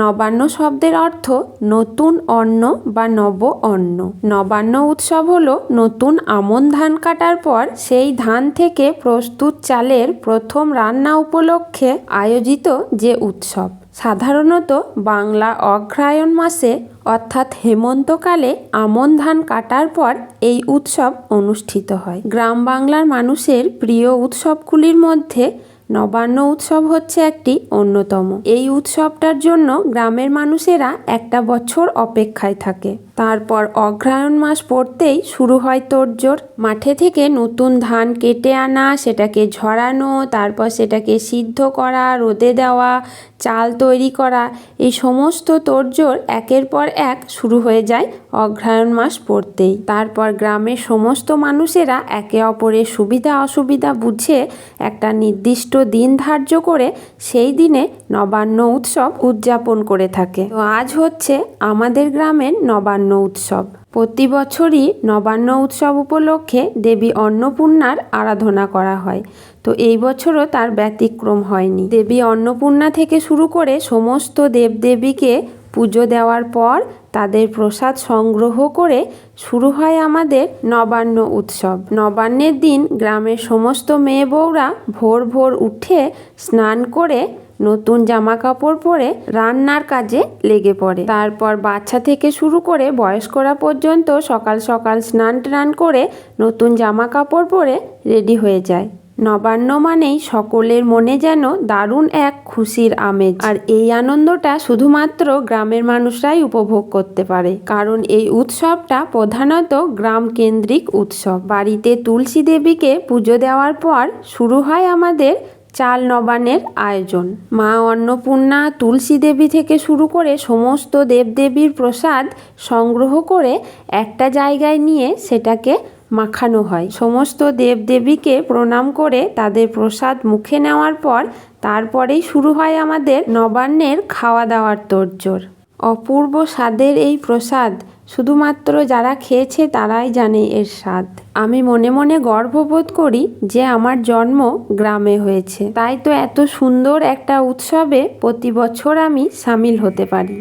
নবান্ন শব্দের অর্থ নতুন অন্ন বা নব অন্ন। নবান্ন উৎসব হলো নতুন আমন ধান কাটার পর সেই ধান থেকে প্রস্তুত চালের প্রথম রান্না উপলক্ষে আয়োজিত যে উৎসব। সাধারণত বাংলা অগ্রহায়ণ মাসে অর্থাৎ হেমন্তকালে আমন ধান কাটার পর এই উৎসব অনুষ্ঠিত হয়। গ্রাম বাংলার মানুষের প্রিয় উৎসবগুলির মধ্যে নবান্ন উৎসব হচ্ছে একটি অন্যতম। এই উৎসবটার জন্য গ্রামের মানুষেরা একটা বছর অপেক্ষায় থাকে। তারপর অগ্রহায়ণ মাস পড়তেই শুরু হয় তোড়জোড়। মাঠে থেকে নতুন ধান কেটে আনা, সেটাকে ঝরানো, তারপর সেটাকে সিদ্ধ করা, রোদে দেওয়া, চাল তৈরি করা। এই সমস্ত তোড়জোড় একের পর এক শুরু হয়ে যায় অগ্রহায়ণ মাস পড়তেই। তারপর গ্রামের সমস্ত মানুষেরা একে অপরের সুবিধা অসুবিধা বুঝে একটা নির্দিষ্ট দিন ধার্য করে সেই দিনে নবান্ন উৎসব উদযাপন করে থাকে। তো আজ হচ্ছে আমাদের গ্রামের নবান্ন উৎসব। প্রতি বছরই নবান্ন উৎসব উপলক্ষে দেবী অন্নপূর্ণার আরাধনা করা হয়। তো এই বছরও তার ব্যতিক্রম হয়নি। দেবী অন্নপূর্ণা থেকে শুরু করে সমস্ত দেবদেবীকে পুজো দেওয়ার পর তাদের প্রসাদ সংগ্রহ করে শুরু হয় আমাদের নবান্ন উৎসব। নবান্নের দিন গ্রামের সমস্ত মেয়ে বউরা ভোর ভোর উঠে স্নান করে নতুন জামা কাপড় পরে রান্নার কাজে লেগে পড়ে। তারপর বাচ্চা থেকে শুরু করে বয়স্করা পর্যন্ত সকাল সকাল স্নান টান করে নতুন জামা কাপড় পরে রেডি হয়ে যায়। নবান্ন মানেই সকলের মনে যেন দারুণ এক খুশির আমেজ। আর এই আনন্দটা শুধুমাত্র গ্রামের মানুষরাই উপভোগ করতে পারে। কারণ এই উৎসবটা প্রধানত গ্রাম কেন্দ্রিক উৎসব। বাড়িতে তুলসী দেবীকে পুজো দেওয়ার পর শুরু হয় আমাদের চাল নবানের আয়োজন। মা অন্নপূর্ণা তুলসী দেবী থেকে শুরু করে সমস্ত দেবদেবীর প্রসাদ সংগ্রহ করে একটা জায়গায় নিয়ে সেটাকে মাখানো হয়। সমস্ত দেবদেবীকে প্রণাম করে তাদের প্রসাদ মুখে নেওয়ার পর তারপরেই শুরু হয় আমাদের নবান্নের খাওয়া দাওয়ার তোড়জোড়। অপূর্ব স্বাদের এই প্রসাদ শুধুমাত্র যারা খেয়েছে তারাই জানে এর স্বাদ। আমি মনে মনে গর্ববোধ করি যে আমার জন্ম গ্রামে হয়েছে। তাই তো এত সুন্দর একটা উৎসবে প্রতি বছর আমি সামিল হতে পারি।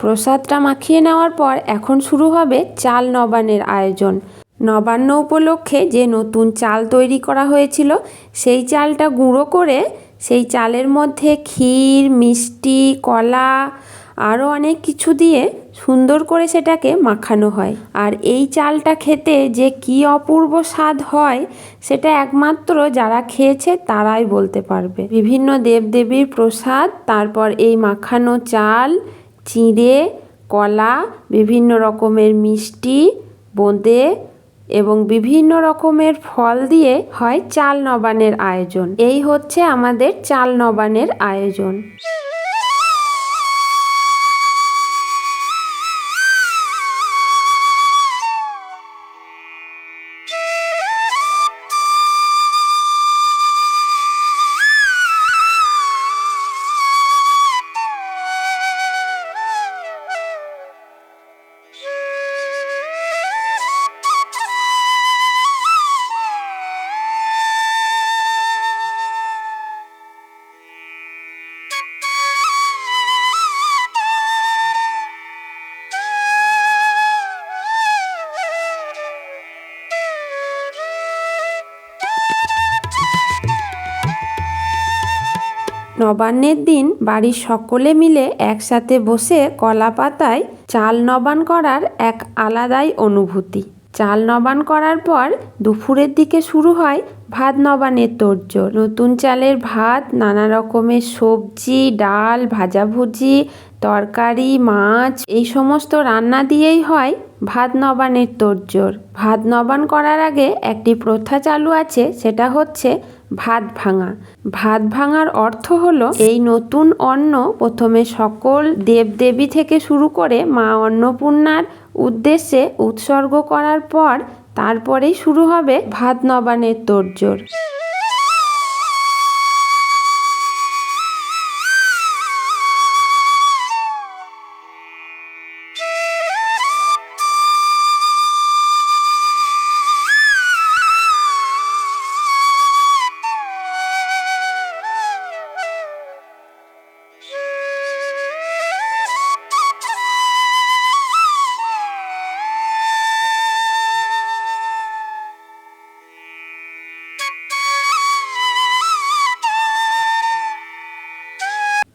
প্রসাদটা মাখিয়ে নেওয়ার পর এখন শুরু হবে চাল নবানের আয়োজন। নবান্ন উপলক্ষে যে নতুন চাল তৈরি করা হয়েছিল, সেই চালটা গুঁড়ো করে সেই চালের মধ্যে ক্ষীর, মিষ্টি, কলা, আরও অনেক কিছু দিয়ে সুন্দর করে সেটাকে মাখানো হয়। আর এই চালটা খেতে যে কি অপূর্ব স্বাদ হয়, সেটা একমাত্র যারা খেয়েছে তারাই বলতে পারবে। বিভিন্ন দেবদেবীর প্রসাদ, তারপর এই মাখানো চাল, চিঁড়ে, কলা, বিভিন্ন রকমের মিষ্টি, বোঁদে এবং বিভিন্ন রকমের ফল দিয়ে হয় চাল নবানের আয়োজন। এই হচ্ছে আমাদের চাল নবানের আয়োজন। নবান্নের দিন বাড়ির সকলে মিলে একসাথে বসে কলা পাতায় চাল নবান করার এক আলাদাই অনুভূতি। চাল নবান করার পর দুপুরের দিকে শুরু হয় ভাত নবানের তোড়জোড় নতুন চালের ভাত, নানা রকমের সবজি, ডাল, ভাজাভুজি, তরকারি, মাছ, এই সমস্ত রান্না দিয়েই হয় ভাত নবানের তোড়জোড় ভাত নবান করার আগে একটি প্রথা চালু আছে, সেটা হচ্ছে ভাত ভাঙা। ভাত ভাঙার অর্থ হলো এই নতুন অন্ন প্রথমে সকল দেবদেবী থেকে শুরু করে মা অন্নপূর্ণার উদ্দেশ্যে উৎসর্গ করার পর তারপরেই শুরু হবে ভাত নবানের তোড়জোড়।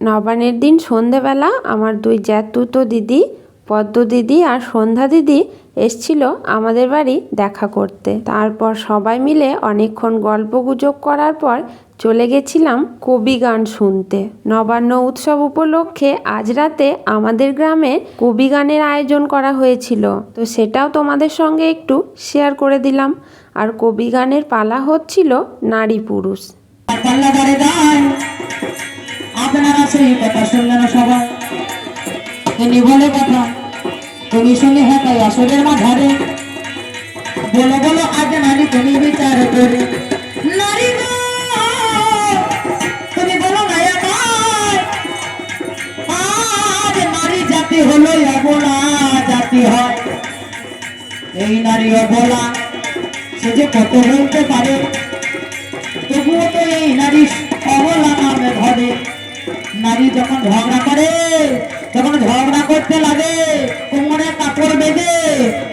নবানের দিন সন্ধেবেলা আমার দুই জ্যাতুতো দিদি, পদ্ম দিদি আর সন্ধ্যা দিদি এসছিল আমাদের বাড়ি দেখা করতে। তারপর সবাই মিলে অনেকক্ষণ গল্প গুজব করার পর চলে গেছিলাম কবি গান শুনতে। নবান্ন উৎসব উপলক্ষে আজ রাতে আমাদের গ্রামে কবি গানের আয়োজন করা হয়েছিল। তো সেটাও তোমাদের সঙ্গে একটু শেয়ার করে দিলাম। আর কবি গানের পালা হচ্ছিল নারী পুরুষ। আপনারা সেই কথা শুনলেন সবাই? তিনি বলে কথা, তুমি শুনে হ্যাঁ তাই মাঝারে। বলো বলো আজ নারী তুমি বিচার করে। নারী তুমি বলো আজ নারী জাতি হলো অবলা জাতি হয়। এই নারী অবলা সে যে কত বলতে পারে? তবুও তো এই নারী অবলা নামে ধরে। নারী যখন ঝগড়া করে, যখন ঝগড়া করতে লাগে, কোমরে কাপড় বেঁধে,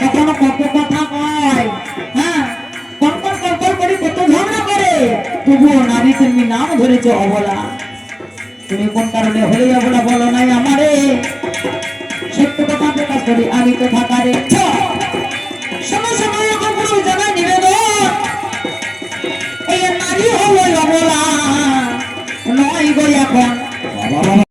তখন কত কথা কয়? হ্যাঁ? কনকন কনকন করে কত ঝগড়া করে? তবুও নারী তুমি নাম ধরেছ অবলা। তুমি কোন কারণে হলে অবলা বলো নাই আমারে?